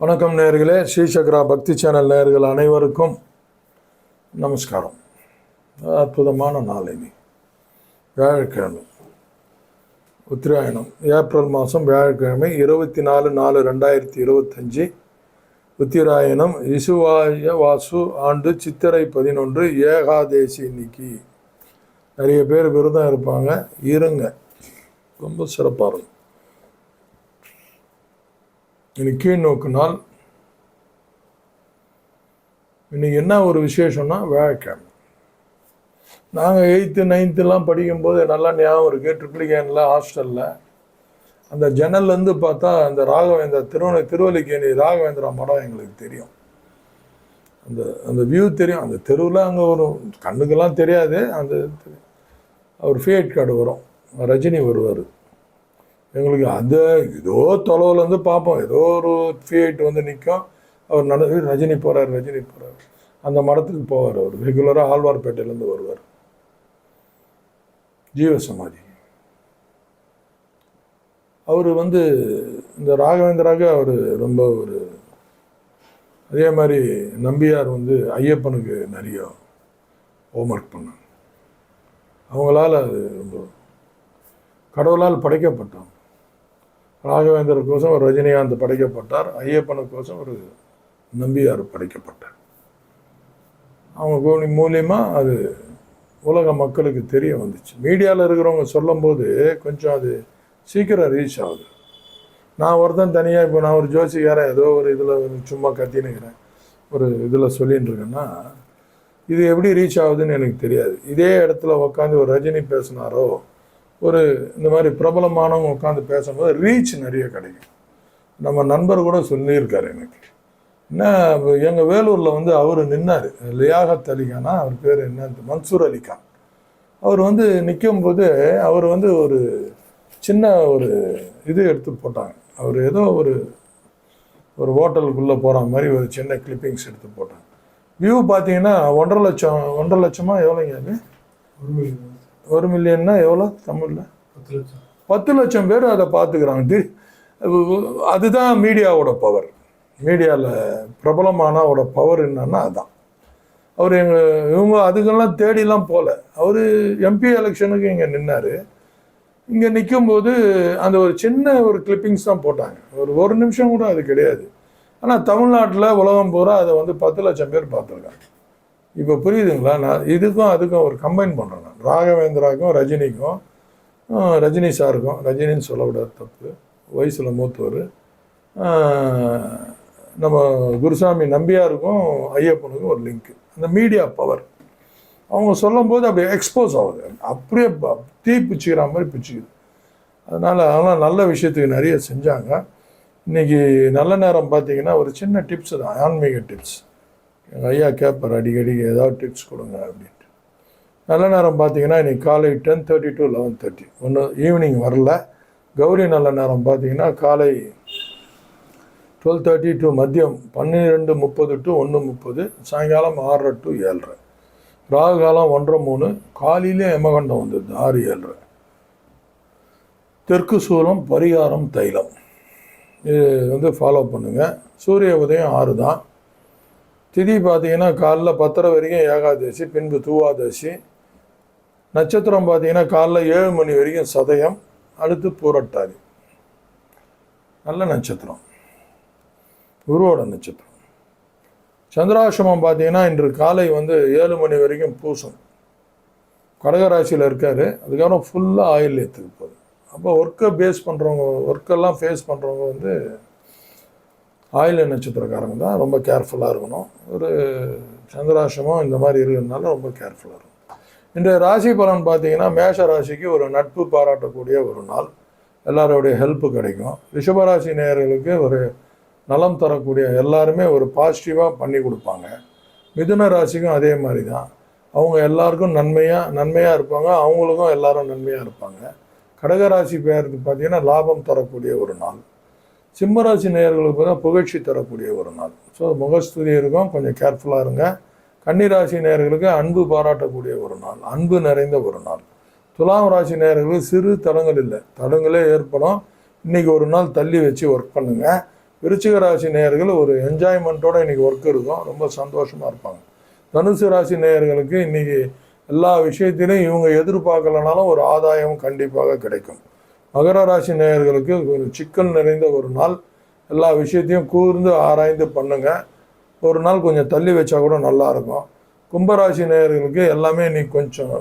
வணக்கம் நேர்களே ஸ்ரீ சக்ரா பக்தி சேனல் நேர்கள் அனைவருக்கும் நமஸ்காரம். அற்புதமான நாள் இனி வியாழக்கிழமை உத்திராயணம் ஏப்ரல் மாதம் வியாழக்கிழமை இருபத்தி நாலு நாலு ரெண்டாயிரத்தி இருபத்தஞ்சி உத்திராயணம் இசுவாய வாசு ஆண்டு சித்திரை பதினொன்று ஏகாதேசி இன்னைக்கு. நிறைய பேர் விரதம் இருப்பாங்க. இருங்க. ரொம்ப சிறப்பாக இருக்கும். இன்னைக்கு கீழ் நோக்கு நாள் இன்னைக்கு என்ன ஒரு விசேஷம்னா வியாழக்கிழமை. நாங்கள் எயித்து நைன்த்துலாம் படிக்கும்போது நல்லா ஞாபகம் இருக்குது ட்ரிப்ளிகேனில் ஹாஸ்டலில். அந்த ஜன்னல்லேருந்து பார்த்தா அந்த ராகவேந்திர திருவண்ண திருவல்லிக்கேணி ராகவேந்திரா மடம் எங்களுக்கு தெரியும். அந்த அந்த வியூ தெரியும். அந்த தெருவில் அங்கே வரும் கண்ணுக்கெல்லாம் தெரியாது. அந்த அவர் ஃபேட் கார்டு வரும். ரஜினி வருவார். எங்களுக்கு அந்த ஏதோ தொலைவுலேருந்து பார்ப்போம். ஏதோ ஒரு ஃபேட் வந்து நிற்கும் அவர் நடந்து ரஜினி போகிறார் ரஜினி போகிறார் அந்த மடத்துக்கு போவார் அவர். ரெகுலராக ஆழ்வார்பேட்டையிலேருந்து வருவார். ஜீவசமாதி. அவர் வந்து இந்த ராகவேந்திராக அவர் ரொம்ப ஒரு அதே மாதிரி நம்பியார் வந்து ஐயப்பனுக்கு நிறைய ஹோம்ஒர்க் பண்ணாங்க. அவங்களால அது ரொம்ப கடவுளால் படைக்கப்பட்டோம் ராகவேந்தருக்கோசம் ஒரு ரஜினிகாந்த் படைக்கப்பட்டார். ஐயப்பனுக்கோசம் ஒரு நம்பியார் படைக்கப்பட்டார். அவங்க கூ- மூலியமாக அது உலக மக்களுக்கு தெரிய வந்துச்சு. மீடியாவில் இருக்கிறவங்க சொல்லும்போது கொஞ்சம் அது சீக்கிரம் ரீச் ஆகுது. நான் ஒருத்தன் தனியாக இப்போ நான் ஒரு ஜோசிக்காரன் ஏதோ ஒரு இதில் சும்மா கத்தினுக்கிறேன் ஒரு இதில் சொல்லின்னு இருக்கேன்னா இது எப்படி ரீச் ஆகுதுன்னு எனக்கு தெரியாது. இதே இடத்துல உட்காந்து ஒரு ரஜினி பேசினாரோ ஒரு இந்த மாதிரி பிரபலமானவங்க உட்காந்து பேசும்போது ரீச் நிறைய கிடைக்கும். நம்ம நண்பர் கூட சொல்லியிருக்காரு எனக்கு. என்ன எங்கள் வேலூரில் வந்து அவர் நின்னார். லியாகத் அலிகானா அவர் பேர் என்ன மன்சூர் அலிகான் அவர் வந்து நிற்கும் போது அவர் வந்து ஒரு சின்ன ஒரு இது எடுத்து போட்டாங்க. அவர் ஏதோ ஒரு ஒரு ஹோட்டலுக்குள்ளே போகிற மாதிரி ஒரு சின்ன கிளிப்பிங்ஸ் எடுத்து போட்டாங்க. வியூ பார்த்தீங்கன்னா ஒன்றரை லட்சம் ஒன்றரை லட்சமாக எவ்வளோங்க அது? ஒரு மில்லியன் ஒரு மில்லியன்னா எவ்வளோ தமிழில்? பத்து லட்சம். பத்து லட்சம் பேர் அதை பார்த்துக்கிறாங்க. அதுதான் மீடியாவோட பவர் மீடியாவில் பிரபலமானவோட பவர் என்னன்னா அதான். அவர் எங்கள் இவங்க அதுக்கெல்லாம் தேடிலாம் போகல. அவர் எம்பி எலெக்ஷனுக்கு இங்கே நின்னார். இங்கே நிற்கும்போது அந்த ஒரு சின்ன ஒரு கிளிப்பிங்ஸ் தான் போட்டாங்க. ஒரு ஒரு நிமிஷம் கூட அது கிடையாது. ஆனால் தமிழ்நாட்டில் உலகம் பூரா அதை வந்து பத்து லட்சம் பேர் பார்த்துருக்காங்க. இப்போ புரியுதுங்களா? நான் இதுக்கும் அதுக்கும் ஒரு கம்பைன் பண்ணுறேன் நான். ராகவேந்திராக்கும் ரஜினிக்கும் ரஜினி சாருக்கும் ரஜினின்னு சொல்லக்கூடாது தப்பு. வயசில் மூத்தவர். நம்ம குருசாமி நம்பியாருக்கும் ஐயப்பனுக்கும் ஒரு லிங்க் அந்த மீடியா பவர் அவங்க சொல்லும் போது அப்படியே எக்ஸ்போஸ் ஆகுது. அப்படியே தீ பிச்சுக்கிற மாதிரி பிச்சுக்குது. அதனால் அதெல்லாம் நல்ல விஷயத்துக்கு நிறைய செஞ்சாங்க. இன்னைக்கு நல்ல நேரம் பார்த்தீங்கன்னா ஒரு சின்ன டிப்ஸ் தான். ஆன்மீக டிப்ஸ் எங்கள் ஐயா கேட்பார் அடிக்கடி ஏதாவது டிப்ஸ் கொடுங்க அப்படின்ட்டு. நல்ல நேரம் பார்த்தீங்கன்னா இன்னைக்கு காலை ten thirty to eleven thirty ஒன்று ஈவினிங் வரல. கௌரி நல்ல நேரம் பார்த்தீங்கன்னா காலை டுவெல் தேர்ட்டி டு மதியம் பன்னிரெண்டு முப்பது டு ஒன்று முப்பது சாயங்காலம் ஆறரை டு ஏழரை. ராகு காலம் ஒன்றரை மூணு காலையிலே எமகண்டம் வந்தது ஆறு ஏழரை. தெற்கு சூலம் பரிகாரம் தைலம். இது வந்து ஃபாலோ பண்ணுங்கள் சூரிய உதயம் ஆறு தான் திதி பார்த்தீங்கன்னா காலைல பத்தரை வரைக்கும் ஏகாதசி பின்பு தூவாதசி. நட்சத்திரம் பார்த்தீங்கன்னா காலைல ஏழு மணி வரைக்கும் சதயம் அடுத்து பூரட்டாதி. நல்ல நட்சத்திரம். குருவோட நட்சத்திரம். சந்திராசிரமம் பார்த்தீங்கன்னா இன்று காலை வந்து ஏழு மணி வரைக்கும் பூசம். கடகராசியில் இருக்கார். அதுக்கப்புறம் ஃபுல்லாக ஆயில் ஏற்றுக்கு போகுது. அப்போ ஒர்க்கை பேஸ் பண்ணுறவங்க ஒர்க்கெல்லாம் ஃபேஸ் பண்ணுறவங்க வந்து ஆயில நட்சத்திரக்காரங்க தான் ரொம்ப கேர்ஃபுல்லாக இருக்கணும். ஒரு சந்திராசிரமம் இந்த மாதிரி இருக்கிறதுனால ரொம்ப கேர்ஃபுல்லாக இருக்கும் இன்றைய ராசி பலன் பார்த்தீங்கன்னா மேஷ ராசிக்கு ஒரு நட்பு பாராட்டக்கூடிய ஒரு நாள். எல்லாரோடைய ஹெல்ப்பு கிடைக்கும். ரிஷபராசி நேயர்களுக்கு ஒரு நலம் தரக்கூடிய எல்லாருமே ஒரு பாசிட்டிவாக பண்ணி கொடுப்பாங்க. மிதுன ராசிக்கும் அதே மாதிரி தான். அவங்க எல்லாருக்கும் நன்மையாக நன்மையாக இருப்பாங்க. அவங்களுக்கும் எல்லாரும் நன்மையாக இருப்பாங்க. கடகராசி பேருக்கு பார்த்தீங்கன்னா லாபம் தரக்கூடிய ஒரு நாள். சிம்மராசி நேயர்களுக்கு தான் புகழ்ச்சி தரக்கூடிய ஒரு நாள். ஸோ முகஸ்துதி இருக்கும். கொஞ்சம் கேர்ஃபுல்லாக இருங்க. கன்னிராசி நேயர்களுக்கு அன்பு பாராட்டக்கூடிய ஒரு நாள். அன்பு நிறைந்த ஒரு நாள். துலாம் ராசி நேயர்களுக்கு சிறு தடங்கள் இல்லை. தடங்களே ஏற்படும். இன்றைக்கி ஒரு நாள் தள்ளி வச்சு ஒர்க் பண்ணுங்கள் விருச்சிக ராசி நேயர்கள் ஒரு என்ஜாய்மெண்ட்டோட இன்றைக்கி ஒர்க் இருக்கும். ரொம்ப சந்தோஷமாக இருப்பாங்க. தனுசு ராசி நேயர்களுக்கு இன்றைக்கி எல்லா விஷயத்திலையும் இவங்க எதிர்பார்க்கலனாலும் ஒரு ஆதாயம் கண்டிப்பாக கிடைக்கும். மகர ராசி நேயர்களுக்கு ஒரு சிக்கன் நிறைந்த ஒரு நாள். எல்லா விஷயத்தையும் கூர்ந்து ஆராய்ந்து பண்ணுங்கள் ஒரு நாள் கொஞ்சம் தள்ளி வச்சா கூட நல்லாயிருக்கும் கும்பராசி நேயர்களுக்கு எல்லாமே நீ கொஞ்சம்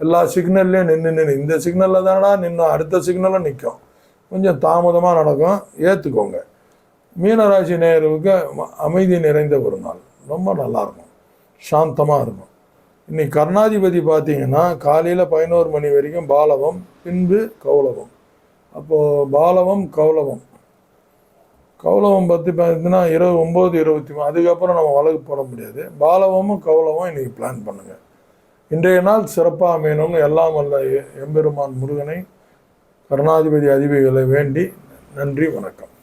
எல்லா சிக்னல்லையும் நின்று நின்று இந்த சிக்னலில் தானடா நின்று அடுத்த சிக்னலில் நிற்கும் கொஞ்சம் தாமதமாக நடக்கும். ஏற்றுக்கோங்க மீனராசி நேயர்களுக்கு அமைதி நிறைந்த ஒரு நாள். ரொம்ப நல்லாயிருக்கும் சாந்தமாக இருக்கும். இன்னைக்கு கர்ணாதிபதி பார்த்தீங்கன்னா காலையில் பதினோரு மணி வரைக்கும் பாலவம் பின்பு கௌலவம். அப்போது பாலவம் கௌலவம். கௌலவம் பற்றி பார்த்தீங்கன்னா இருபது ஒம்பது இருபத்தி மூணு அதுக்கப்புறம் நம்ம வழக்கு போட முடியாது. பாலவமும் கௌலவம் இன்றைக்கி பிளான் பண்ணுங்கள் இன்றைய நாள் சிறப்பாக அமையணும்னு எல்லாம் வல்ல எ- எம்பெருமான் முருகனை கருணாதிபதி அதிபதிகளை வேண்டி நன்றி வணக்கம்.